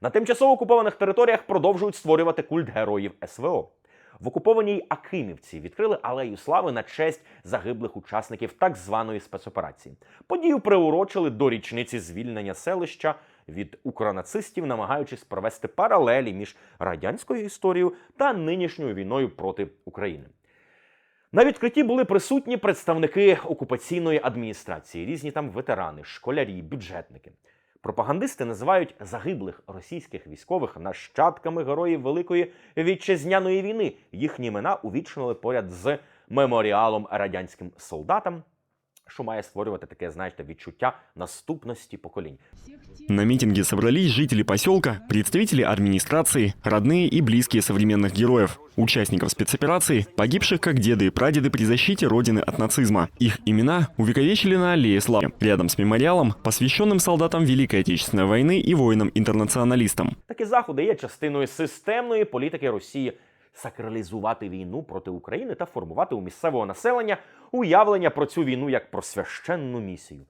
На тимчасово окупованих територіях продовжують створювати культ героїв СВО. В окупованій Акимівці відкрили алею слави на честь загиблих учасників так званої спецоперації. Подію приурочили до річниці звільнення селища від укронацистів, намагаючись провести паралелі між радянською історією та нинішньою війною проти України. На відкритті були присутні представники окупаційної адміністрації, різні там ветерани, школярі, бюджетники. Пропагандисти називають загиблих російських військових нащадками героїв Великої вітчизняної війни. Їхні імена увічнили поряд з меморіалом радянським солдатам, що має створювати таке, знаєте, відчуття наступності поколінь. На митинге собрались жители поселка, представители администрации, родные и близкие современных героев, участников спецоперации, погибших как деды и прадеды при защите Родины от нацизма. Их имена увековечили на аллее славы, рядом с мемориалом, посвященным солдатам Великой Отечественной войны и воинам-интернационалистам. Такі заходи є частиною системної політики Росії сакралізувати війну проти України та формувати у місцевого населення уявлення про цю війну як про священну місію.